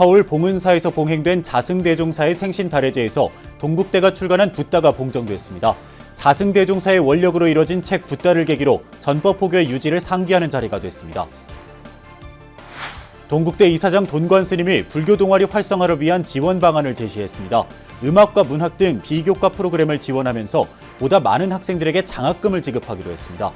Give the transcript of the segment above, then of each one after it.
서울 봉은사에서 봉행된 자승대종사의 생신 달해제에서 동국대가 출간한 붓다가 봉정됐습니다. 자승대종사의 원력으로 이뤄진 책 붓다를 계기로 전법 포교의 유지를 상기하는 자리가 됐습니다. 동국대 이사장 돈관 스님이 불교 동아리 활성화를 위한 지원 방안을 제시했습니다. 음악과 문학 등 비교과 프로그램을 지원하면서 보다 많은 학생들에게 장학금을 지급하기로 했습니다.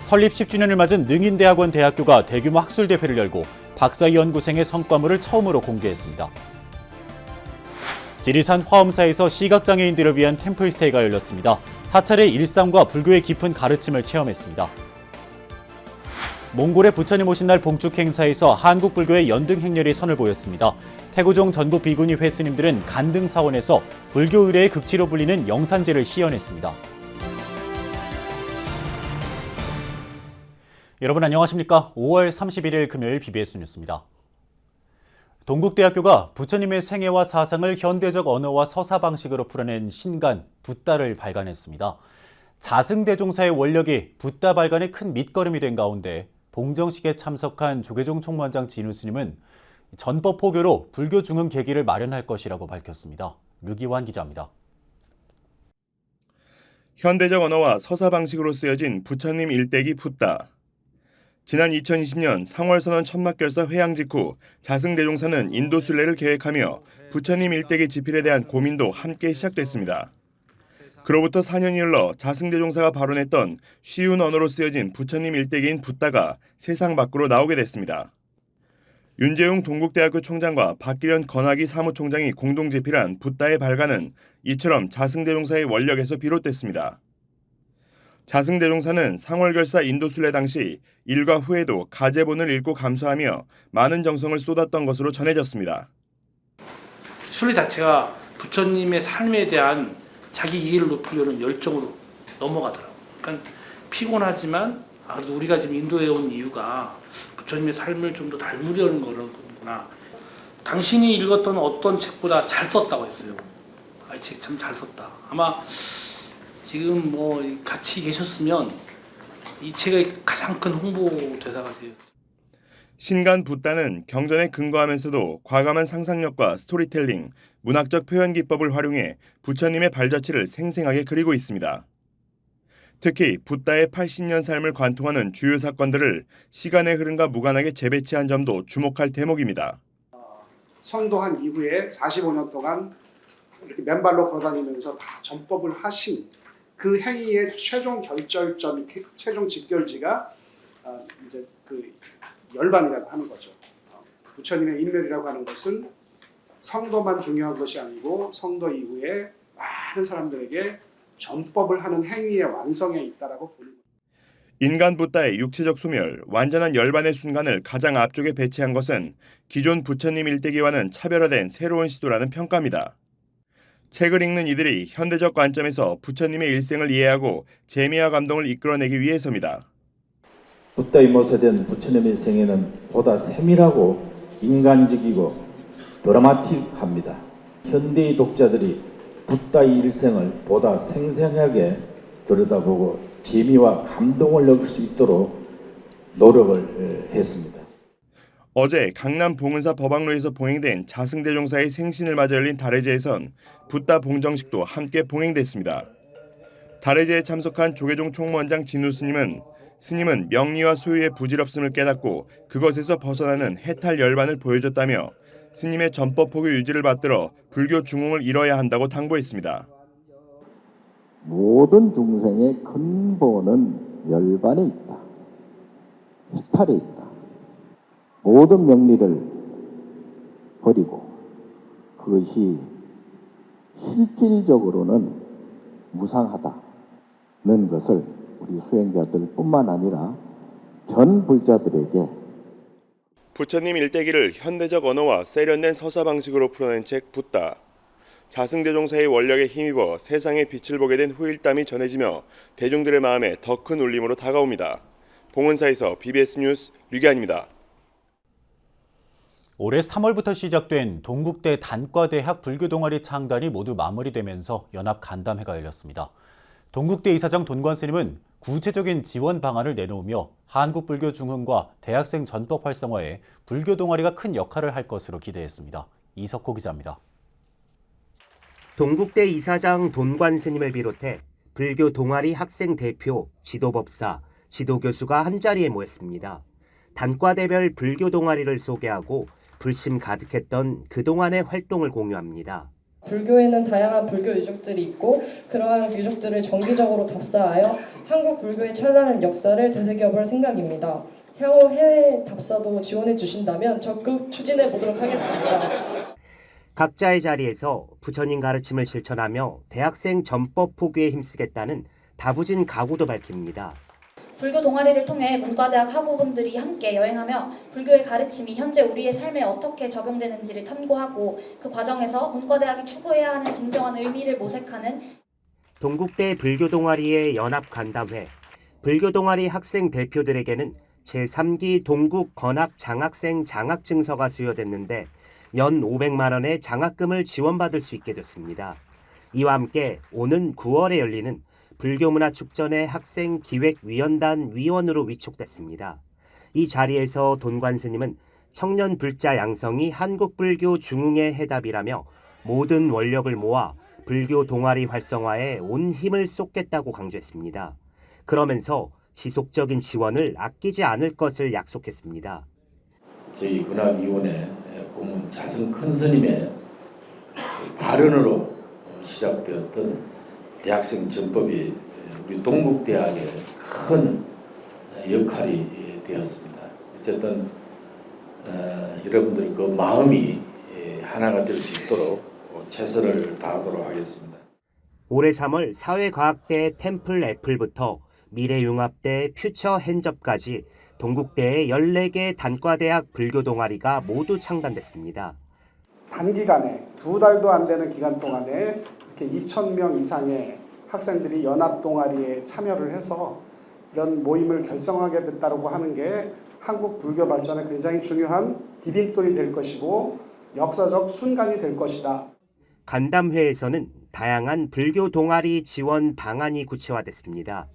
설립 10주년을 맞은 능인대학원 대학교가 대규모 학술 대회를 열고 박사 연구생의 성과물을 처음으로 공개했습니다. 지리산 화엄사에서 시각장애인들을 위한 템플스테이가 열렸습니다. 사찰의 일상과 불교의 깊은 가르침을 체험했습니다. 몽골의 부처님 오신 날 봉축 행사에서 한국 불교의 연등 행렬이 선을 보였습니다. 태고종 전부 비구니 회스님들은 간등 사원에서 불교 의례의 극치로 불리는 영산제를 시연했습니다. 여러분 안녕하십니까? 5월 31일 금요일 BBS 뉴스입니다. 동국대학교가 부처님의 생애와 사상을 현대적 언어와 서사 방식으로 풀어낸 신간 붓다를 발간했습니다. 자승대종사의 원력이 붓다 발간에 큰 밑거름이 된 가운데 봉정식에 참석한 조계종 총무원장 진우 스님은 전법 포교로 불교 중흥 계기를 마련할 것이라고 밝혔습니다. 류기환 기자입니다. 현대적 언어와 서사 방식으로 쓰여진 부처님 일대기 붓다. 지난 2020년 상월선언 천막결사 회양 직후 자승대종사는 인도 순례를 계획하며 부처님 일대기 지필에 대한 고민도 함께 시작됐습니다. 그로부터 4년이 흘러 자승대종사가 발언했던 쉬운 언어로 쓰여진 부처님 일대기인 붓다가 세상 밖으로 나오게 됐습니다. 윤재웅 동국대학교 총장과 박기련 건학이 사무총장이 공동 제필한 붓다의 발간은 이처럼 자승대종사의 원력에서 비롯됐습니다. 자승대종사는 상월결사 인도순례 당시 일과 후에도 가제본을 읽고 감수하며 많은 정성을 쏟았던 것으로 전해졌습니다. 순례 자체가 부처님의 삶에 대한 자기 이해를 높이려는 열정으로 넘어가더라고요. 그러니까 피곤하지만 아, 그래도 우리가 지금 인도에 온 이유가 부처님의 삶을 좀 더 닮으려는 거구나. 당신이 읽었던 어떤 책보다 잘 썼다고 했어요. 아, 이책참 잘 썼다. 아마 지금 뭐 같이 계셨으면 이 책의 가장 큰 홍보 대사가 되었죠. 신간 붓다는 경전에 근거하면서도 과감한 상상력과 스토리텔링, 문학적 표현 기법을 활용해 부처님의 발자취를 생생하게 그리고 있습니다. 특히 붓다의 80년 삶을 관통하는 주요 사건들을 시간의 흐름과 무관하게 재배치한 점도 주목할 대목입니다. 성도한 이후에 45년 동안 이렇게 맨발로 걸어다니면서 다 전법을 하신 그 행위의 최종 결절점이 최종 직결지가 어, 이제 그 열반이라고 하는 거죠. 어, 부처님의 인멸이라고 하는 것은 성도만 중요한 것이 아니고 성도 이후에 많은 사람들에게 전법을 하는 행위의 완성에 있다라고 보는 거죠. 인간 붓다의 육체적 소멸, 완전한 열반의 순간을 가장 앞쪽에 배치한 것은 기존 부처님 일대기와는 차별화된 새로운 시도라는 평가입니다. 책을 읽는 이들이 현대적 관점에서 부처님의 일생을 이해하고 재미와 감동을 이끌어내기 위해서입니다. 붓다의 모세된 부처님의 생애는 보다 세밀하고 인간적이고 드라마틱합니다. 현대의 독자들이 붓다의 일생을 보다 생생하게 들여다보고 재미와 감동을 느낄 수 있도록 노력을 했습니다. 어제 강남 봉은사 법왕로에서 봉행된 자승대종사의 생신을 맞아 열린 달해제에선 붓다 봉정식도 함께 봉행됐습니다. 달해제에 참석한 조계종 총무원장 진우 스님은 스님은 명리와 소유의 부질없음을 깨닫고 그것에서 벗어나는 해탈 열반을 보여줬다며 스님의 전법 포교 유지를 받들어 불교 중흥을 이뤄야 한다고 당부했습니다. 모든 중생의 근본은 열반에 있다. 해탈에 있다. 모든 명리를 버리고 그것이 실질적으로는 무상하다는 것을 우리 수행자들뿐만 아니라 전 불자들에게 부처님 일대기를 현대적 언어와 세련된 서사 방식으로 풀어낸 책 붓다. 자승대종사의 원력에 힘입어 세상의 빛을 보게 된 후일담이 전해지며 대중들의 마음에 더 큰 울림으로 다가옵니다. 봉은사에서 BBS 뉴스 류기안입니다. 올해 3월부터 시작된 동국대 단과대학 불교 동아리 창단이 모두 마무리되면서 연합 간담회가 열렸습니다. 동국대 이사장 돈관 스님은 구체적인 지원 방안을 내놓으며 한국 불교 중흥과 대학생 전법 활성화에 불교 동아리가 큰 역할을 할 것으로 기대했습니다. 이석호 기자입니다. 동국대 이사장 돈관 스님을 비롯해 불교 동아리 학생 대표, 지도법사, 지도교수가 한자리에 모였습니다. 단과대별 불교 동아리를 소개하고 불심 가득했던 그동안의 활동을 공유합니다. 불교에는 다양한 불교 유족들이 있고 그러한 유족들을 정기적으로 답사하여 한국 불교의 찬란한 역사를 되새겨볼 생각입니다. 향후 해외 답사도 지원해 주신다면 적극 추진해 보도록 하겠습니다. 각자의 자리에서 부처님 가르침을 실천하며 대학생 전법 포교에 힘쓰겠다는 다부진 각오도 밝힙니다. 불교 동아리를 통해 문과대학 학우분들이 함께 여행하며 불교의 가르침이 현재 우리의 삶에 어떻게 적용되는지를 탐구하고 그 과정에서 문과대학이 추구해야 하는 진정한 의미를 모색하는 동국대 불교 동아리의 연합 간담회, 불교 동아리 학생 대표들에게는 제3기 동국 건학 장학생 장학 증서가 수여됐는데 연 500만 원의 장학금을 지원받을 수 있게 됐습니다. 이와 함께 오는 9월에 열리는 불교문화축전의 학생 기획위원단 위원으로 위촉됐습니다. 이 자리에서 돈관 스님은 청년 불자 양성이 한국 불교 중흥의 해답이라며 모든 원력을 모아 불교 동아리 활성화에 온 힘을 쏟겠다고 강조했습니다. 그러면서 지속적인 지원을 아끼지 않을 것을 약속했습니다. 저희 근학위원회 보면 자승 큰 스님의 발언으로 시작되었던 대학생 전법이 우리 동국대학의 큰 역할이 되었습니다. 어쨌든 어, 여러분들 그 마음이 예, 하나가 될 수 있도록 최선을 다하도록 하겠습니다. 올해 3월 사회과학대 템플 애플부터 미래융합대 퓨처 핸접까지 동국대의 14개 단과대학 불교 동아리가 모두 창단됐습니다. 단기간에 두 달도 안 되는 기간 동안에 이렇게 2천 명 이상의 학생들이 연합 동아리에 참여를 해서 이런 모임을 결성하게 됐다고 하는 게 한국 불교 발전에 굉장히 중요한 디딤돌이 될 것이고 역사적 순간이 될 것이다. 간담회에서는 다양한 불교 동아리 지원 방안이 구체화됐습니다.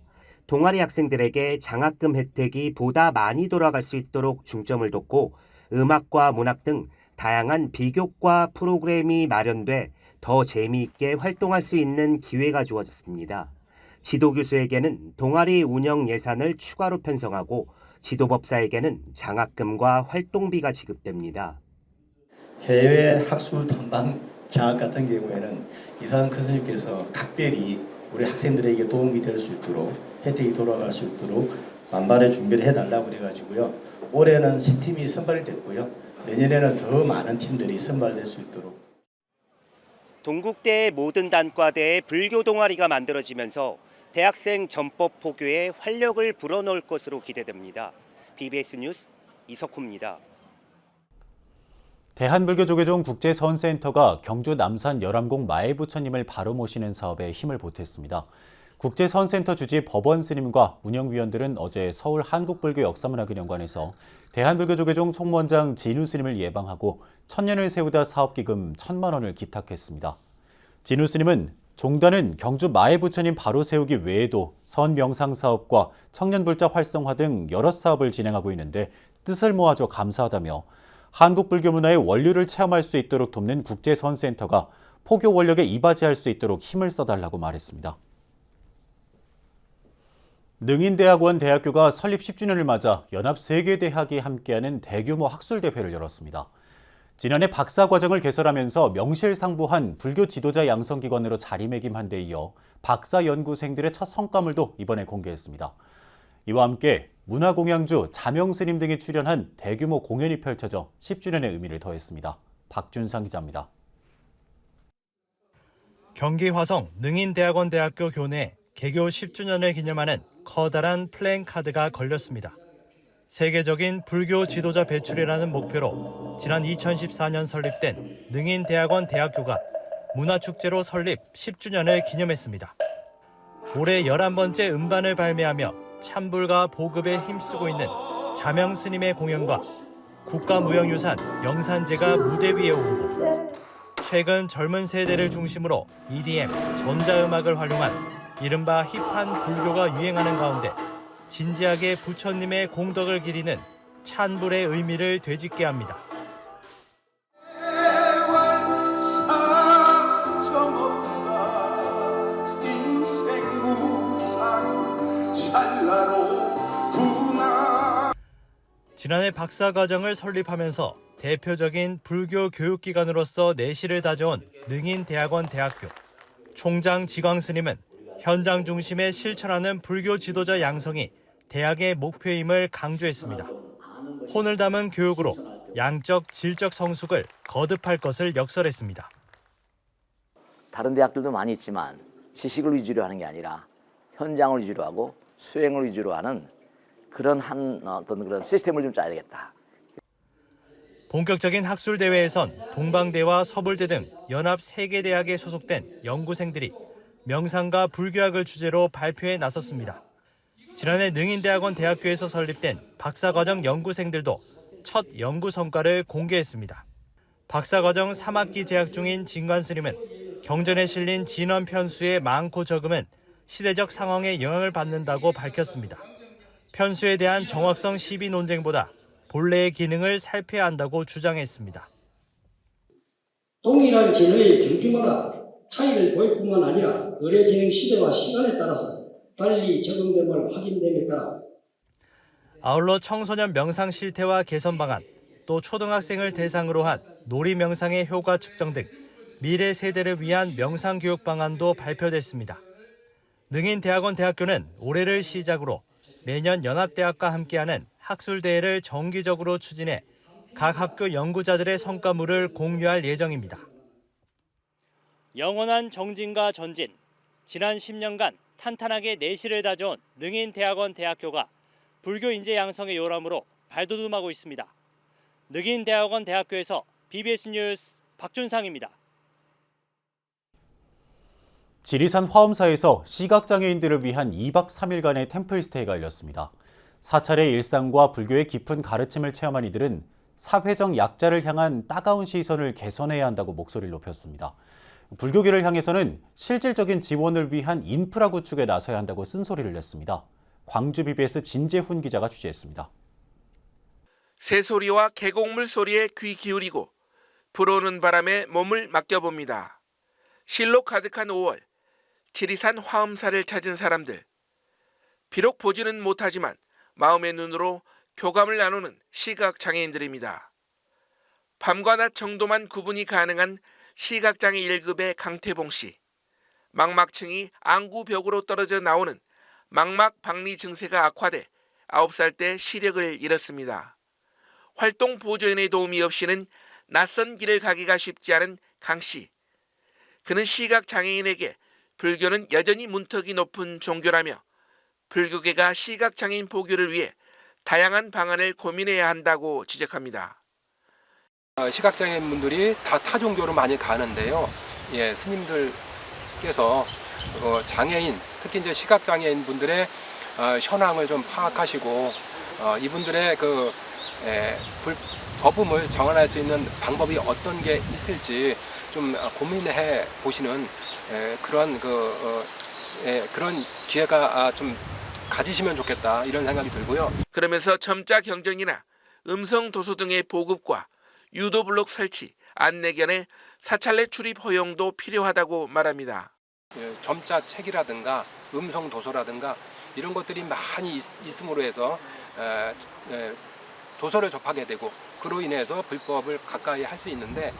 동아리 학생들에게 장학금 혜택이 보다 많이 돌아갈 수 있도록 중점을 뒀고 음악과 문학 등 다양한 비교과 프로그램이 마련돼 더 재미있게 활동할 수 있는 기회가 주어졌습니다. 지도교수에게는 동아리 운영 예산을 추가로 편성하고 지도법사에게는 장학금과 활동비가 지급됩니다. 해외 학술 탐방 장학 같은 경우에는 이상 큰 스님께서 각별히 우리 학생들에게 도움이 될 수 있도록 혜택이 돌아갈 수 있도록 만반의 준비를 해달라고 그래가지고요. 올해는 세 팀이 선발이 됐고요. 내년에는 더 많은 팀들이 선발될 수 있도록 동국대의 모든 단과대에 불교 동아리가 만들어지면서 대학생 전법 포교에 활력을 불어넣을 것으로 기대됩니다. BBS 뉴스 이석호입니다. 대한불교조계종 국제선센터가 경주 남산 열암공 마애부처님을 바로 모시는 사업에 힘을 보탰습니다. 국제선센터 주지 법원 스님과 운영위원들은 어제 서울 한국불교 역사문화기념관에서 대한불교조계종 총무원장 진우 스님을 예방하고 천년을 세우다 사업기금 천만 원을 기탁했습니다. 진우 스님은 종단은 경주 마애 부처님 바로 세우기 외에도 선명상 사업과 청년불자 활성화 등 여러 사업을 진행하고 있는데 뜻을 모아줘 감사하다며 한국 불교 문화의 원류를 체험할 수 있도록 돕는 국제선센터가 포교 원력에 이바지할 수 있도록 힘을 써달라고 말했습니다. 능인대학원 대학교가 설립 10주년을 맞아 연합 세계 대학이 함께하는 대규모 학술 대회를 열었습니다. 지난해 박사 과정을 개설하면서 명실상부한 불교 지도자 양성 기관으로 자리매김한 데 이어 박사 연구생들의 첫 성과물도 이번에 공개했습니다. 이와 함께 문화공양주, 자명 스님 등이 출연한 대규모 공연이 펼쳐져 10주년의 의미를 더했습니다. 박준상 기자입니다. 경기 화성 능인대학원 대학교 교내 개교 10주년을 기념하는 커다란 플랜카드가 걸렸습니다. 세계적인 불교 지도자 배출이라는 목표로 지난 2014년 설립된 능인대학원 대학교가 문화축제로 설립 10주년을 기념했습니다. 올해 11번째 음반을 발매하며 찬불과 보급에 힘쓰고 있는 자명 스님의 공연과 국가무형유산 영산제가 무대 위에 오르고 최근 젊은 세대를 중심으로 EDM, 전자음악을 활용한 이른바 힙한 불교가 유행하는 가운데 진지하게 부처님의 공덕을 기리는 찬불의 의미를 되짚게 합니다. 지난해 박사과정을 설립하면서 대표적인 불교 교육기관으로서 내실을 다져온 능인대학원 대학교. 총장 지광 스님은 현장 중심에 실천하는 불교 지도자 양성이 대학의 목표임을 강조했습니다. 혼을 담은 교육으로 양적, 질적 성숙을 거듭할 것을 역설했습니다. 다른 대학들도 많이 있지만 지식을 위주로 하는 게 아니라 현장을 위주로 하고 수행을 위주로 하는 그런 한 어떤 그런 시스템을 좀 짜야 되겠다. 본격적인 학술 대회에선 동방대와 서울대 등 연합 3개 대학에 소속된 연구생들이 명상과 불교학을 주제로 발표에 나섰습니다. 지난해 능인대학원 대학교에서 설립된 박사과정 연구생들도 첫 연구 성과를 공개했습니다. 박사과정 3학기 재학 중인 진관 스님은 경전에 실린 진원 편수의 많고 적음은 시대적 상황에 영향을 받는다고 밝혔습니다. 편수에 대한 정확성 시비 논쟁보다 본래의 기능을 살펴야 한다고 주장했습니다. 동일한 진화의 경주마다 차이를 보일 뿐만 아니라 의뢰 진행 시대와 시간에 따라서 달리 적용됨을 확인됨에 아울러 청소년 명상 실태와 개선 방안, 또 초등학생을 대상으로 한 놀이 명상의 효과 측정 등 미래 세대를 위한 명상 교육 방안도 발표됐습니다. 능인대학원 대학교는 올해를 시작으로 매년 연합대학과 함께하는 학술대회를 정기적으로 추진해 각 학교 연구자들의 성과물을 공유할 예정입니다. 영원한 정진과 전진, 지난 10년간 탄탄하게 내실을 다져온 능인 대학원 대학교가 불교 인재 양성의 요람으로 발돋움하고 있습니다. 능인 대학원 대학교에서 BBS 뉴스 박준상입니다. 지리산 화엄사에서 시각장애인들을 위한 2박 3일간의 템플스테이가 열렸습니다. 사찰의 일상과 불교의 깊은 가르침을 체험한 이들은 사회적 약자를 향한 따가운 시선을 개선해야 한다고 목소리를 높였습니다. 불교계를 향해서는 실질적인 지원을 위한 인프라 구축에 나서야 한다고 쓴소리를 냈습니다. 광주 BBS 진재훈 기자가 취재했습니다. 새소리와 계곡물 소리에 귀 기울이고 불어오는 바람에 몸을 맡겨봅니다. 실로 가득한 5월, 지리산 화엄사를 찾은 사람들. 비록 보지는 못하지만 마음의 눈으로 교감을 나누는 시각 장애인들입니다. 밤과 낮 정도만 구분이 가능한 시각장애 1급의 강태봉 씨. 망막층이 안구벽으로 떨어져 나오는 망막 박리 증세가 악화돼 9살 때 시력을 잃었습니다. 활동 보조연의 도움이 없이는 낯선 길을 가기가 쉽지 않은 강 씨. 그는 시각 장애인에게 불교는 여전히 문턱이 높은 종교라며 불교계가 시각 장애인 보교를 위해 다양한 방안을 고민해야 한다고 지적합니다. 시각장애인 분들이 다 타종교로 많이 가는데요. 예, 스님들께서 어, 장애인, 특히 이제 시각장애인 분들의 어, 현황을 좀 파악하시고 어, 이분들의 그 예, 불, 법음을 정언할 수 있는 방법이 어떤 게 있을지 좀 고민해 보시는 예, 그런 그 어, 예, 그런 기회가 아, 좀 가지시면 좋겠다 이런 생각이 들고요. 그러면서 점자 경전이나 음성 도서 등의 보급과 유도 블록 설치, 안내견의 사찰내 출입 허용도 필요하다고 말합니다. 예, 점자 책이라든가 음성 도서라든가 이런 것들이 많이 있, 있음으로 해서 도서를 접하게 되고 그로 인해서 불법을 가까이 할 수 있는데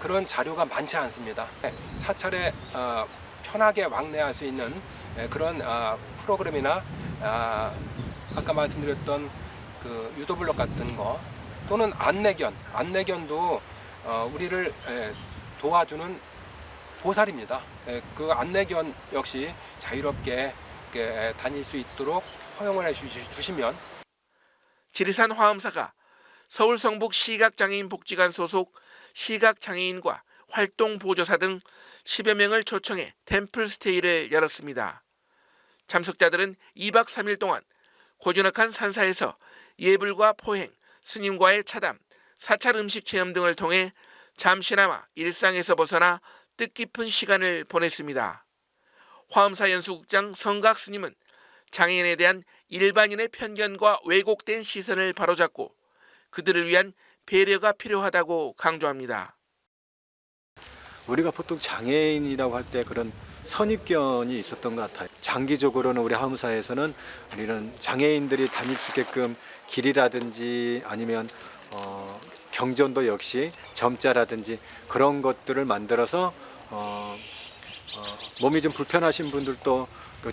그런 자료가 많지 않습니다. 사찰에 어, 편하게 왕래할 수 있는 에, 그런 어, 프로그램이나 아, 아까 말씀드렸던 그 유도블록 같은 거 또는 안내견, 안내견도 어, 우리를 에, 도와주는 보살입니다. 에, 그 안내견 역시 자유롭게 이렇게 다닐 수 있도록 허용을 해 주시- 주시면 지리산 화엄사가 서울 성북 시각장애인 복지관 소속 시각장애인과 활동 보조사 등 10여 명을 초청해 템플스테이를 열었습니다. 참석자들은 2박 3일 동안 고즈넉한 산사에서 예불과 포행, 스님과의 차담, 사찰 음식 체험 등을 통해 잠시나마 일상에서 벗어나 뜻깊은 시간을 보냈습니다. 화엄사 연수국장 성각 스님은 장애인에 대한 일반인의 편견과 왜곡된 시선을 바로잡고 그들을 위한 배려가 필요하다고 강조합니다. 우리가 보통 장애인이라고 할 때 그런 선입견이 있었던 것 같아요. 장기적으로는 우리 하음사에서는 우리는 장애인들이 다닐 수 있게끔 길이라든지 아니면 어, 경전도 역시 점자라든지 그런 것들을 만들어서 어, 어, 몸이 좀 불편하신 분들도 그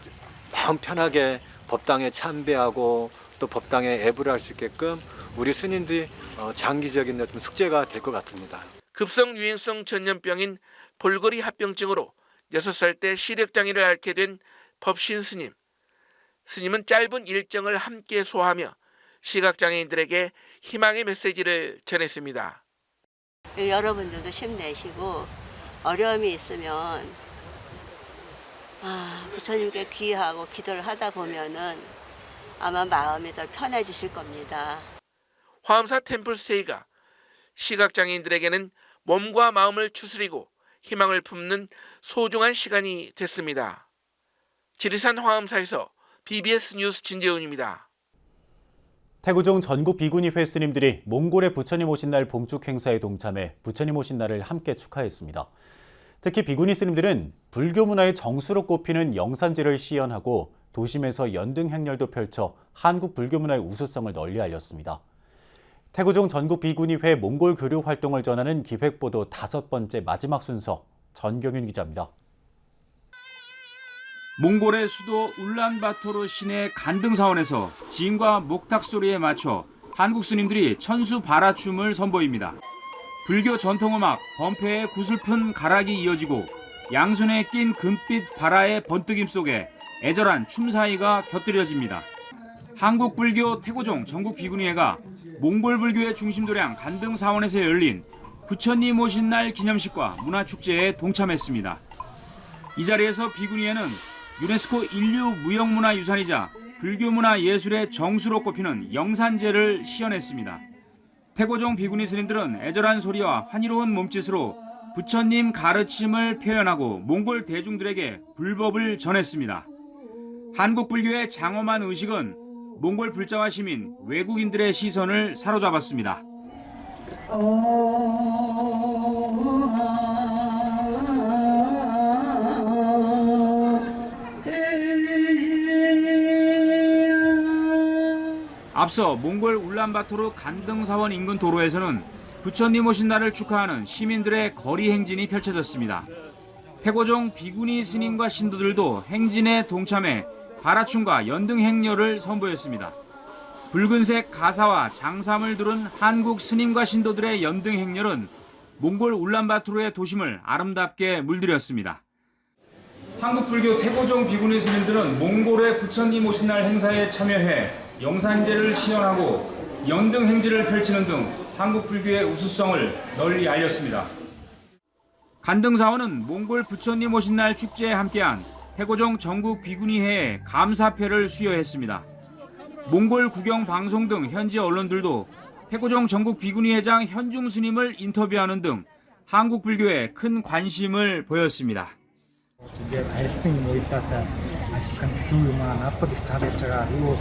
마음 편하게 법당에 참배하고 또 법당에 애부를 할 수 있게끔 우리 스님들이 어, 장기적인 어떤 숙제가 될 것 같습니다. 급성 유행성 전염병인 볼거리 합병증으로 6살 때 시력장애를 앓게 된 법신 스님. 스님은 짧은 일정을 함께 소화하며 시각장애인들에게 희망의 메시지를 전했습니다. 여러분들도 힘내시고 어려움이 있으면 아, 부처님께 귀하고 기도를 하다 보면은 아마 마음이 더 편해지실 겁니다. 화엄사 템플스테이가 시각장애인들에게는 몸과 마음을 추스리고 희망을 품는 소중한 시간이 됐습니다. 지리산 화엄사에서 BBS 뉴스 진재훈입니다. 태구종 전국 비구니 회스님들이 몽골의 부처님 오신 날 봉축 행사에 동참해 부처님 오신 날을 함께 축하했습니다. 특히 비구니 스님들은 불교 문화의 정수로 꼽히는 영산제를 시연하고 도심에서 연등 행렬도 펼쳐 한국 불교 문화의 우수성을 널리 알렸습니다. 태구종 전국 비구니회 몽골 교류 활동을 전하는 기획보도 다섯 번째 마지막 순서 전경윤 기자입니다. 몽골의 수도 울란바토르 시내 간등사원에서 지인과 목탁 소리에 맞춰 한국 스님들이 천수 바라춤을 선보입니다. 불교 전통음악 범패의 구슬픈 가락이 이어지고 양손에 낀 금빛 바라의 번뜩임 속에 애절한 춤사위가 곁들여집니다. 한국 불교 태고종 전국 비구니회가 몽골 불교의 중심도량 간등사원에서 열린 부처님 오신 날 기념식과 문화축제에 동참했습니다. 이 자리에서 비구니회는 유네스코 인류 무형문화유산이자 불교문화 예술의 정수로 꼽히는 영산제를 시연했습니다. 태고종 비구니 스님들은 애절한 소리와 환희로운 몸짓으로 부처님 가르침을 표현하고 몽골 대중들에게 불법을 전했습니다. 한국 불교의 장엄한 의식은 몽골 불자와 시민, 외국인들의 시선을 사로잡았습니다. 앞서 몽골 울란바토르 간등사원 인근 도로에서는 부처님 오신 날을 축하하는 시민들의 거리 행진이 펼쳐졌습니다. 태고종 비구니 스님과 신도들도 행진에 동참해 바라춤과 연등 행렬을 선보였습니다. 붉은색 가사와 장삼을 두른 한국 스님과 신도들의 연등 행렬은 몽골 울란바토르의 도심을 아름답게 물들였습니다. 한국 불교 태고종 비구니 스님들은 몽골의 부처님 오신 날 행사에 참여해 영산제를 시연하고 연등 행진을 펼치는 등 한국 불교의 우수성을 널리 알렸습니다. 간등사원은 몽골 부처님 오신 날 축제에 함께한 태고종 전국 비구니회에 감사패를 수여했습니다. 몽골 구경 방송 등 현지 언론들도 태고종 전국 비구니회장 현중 스님을 인터뷰하는 등 한국 불교에 큰 관심을 보였습니다. ингээд харилцан нээлттэй ажиллах нь хэцүү юм аа. Надад их таалагдж байгаа. Би бас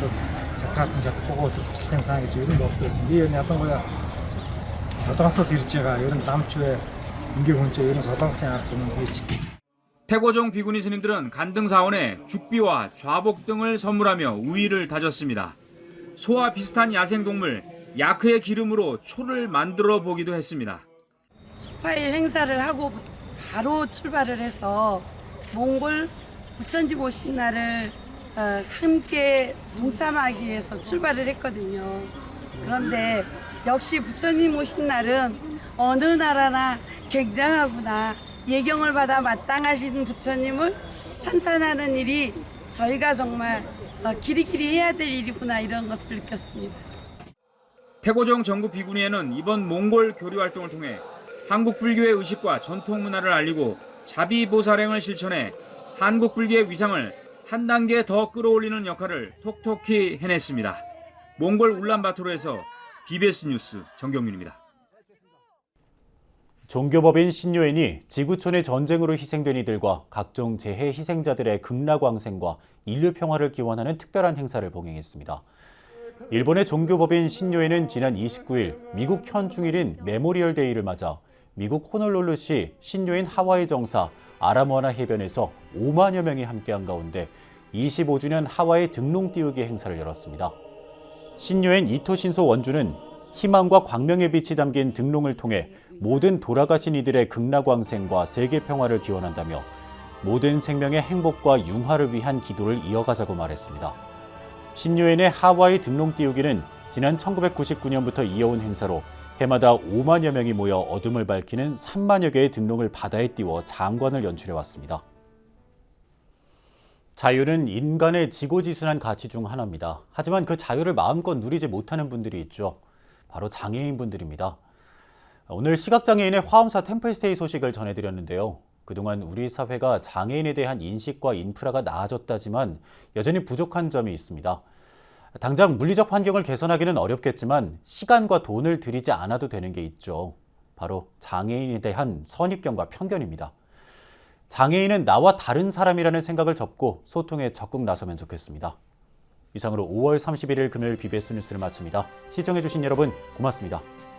бол чатаасан чадахгүй туслах юмсан гэж ер нь боддогсэн. Би ер нь ялангуяа солонгосоос ирж байгаа. Ер нь ламч вэ ингээ хүн чинь ер нь солонгосын ард түмэн хийж 태고종 비구니 스님들은 간등 사원에 죽비와 좌복 등을 선물하며 우위를 다졌습니다. 소와 비슷한 야생 동물 야크의 기름으로 초를 만들어 보기도 했습니다. 18일 행사를 하고 바로 출발을 해서 몽골 부천집 오신 날을 어, 함께 동참하기 위해서 출발을 했거든요. 그런데 역시 부처님 오신 날은 어느 나라나 굉장하구나. 예경을 받아 마땅하신 부처님을 찬탄하는 일이 저희가 정말 어, 길이길이 해야 될 일이구나 이런 것을 느꼈습니다. 태고종 전국 비구니에는 이번 몽골 교류 활동을 통해 한국 불교의 의식과 전통 문화를 알리고 자비 보살행을 실천해 한국 불교의 위상을 한 단계 더 끌어올리는 역할을 톡톡히 해냈습니다. 몽골 울란바토르에서 BBS 뉴스 정경민입니다. 종교법인 신요인이 지구촌의 전쟁으로 희생된 이들과 각종 재해 희생자들의 극락왕생과 인류 평화를 기원하는 특별한 행사를 봉행했습니다. 일본의 종교법인 신요인은 지난 29일 미국 현충일인 메모리얼 데이를 맞아 미국 호놀룰루시 신요인 하와이 정사 아라모아나 해변에서 5만여 명이 함께한 가운데 25주년 하와이 등롱 띄우기 행사를 열었습니다. 신요인 이토신소 원주는 희망과 광명의 빛이 담긴 등롱을 통해 모든 돌아가신 이들의 극락왕생과 세계 평화를 기원한다며 모든 생명의 행복과 융화를 위한 기도를 이어가자고 말했습니다. 신유엔의 하와이 등롱 띄우기는 지난 1999년부터 이어온 행사로 해마다 5만여 명이 모여 어둠을 밝히는 3만여 개의 등롱을 바다에 띄워 장관을 연출해 왔습니다. 자유는 인간의 지고지순한 가치 중 하나입니다. 하지만 그 자유를 마음껏 누리지 못하는 분들이 있죠. 바로 장애인 분들입니다. 오늘 시각장애인의 화엄사 템플스테이 소식을 전해드렸는데요. 그동안 우리 사회가 장애인에 대한 인식과 인프라가 나아졌다지만 여전히 부족한 점이 있습니다. 당장 물리적 환경을 개선하기는 어렵겠지만 시간과 돈을 들이지 않아도 되는 게 있죠. 바로 장애인에 대한 선입견과 편견입니다. 장애인은 나와 다른 사람이라는 생각을 접고 소통에 적극 나서면 좋겠습니다. 이상으로 5월 31일 금요일 BBS 뉴스를 마칩니다. 시청해주신 여러분 고맙습니다.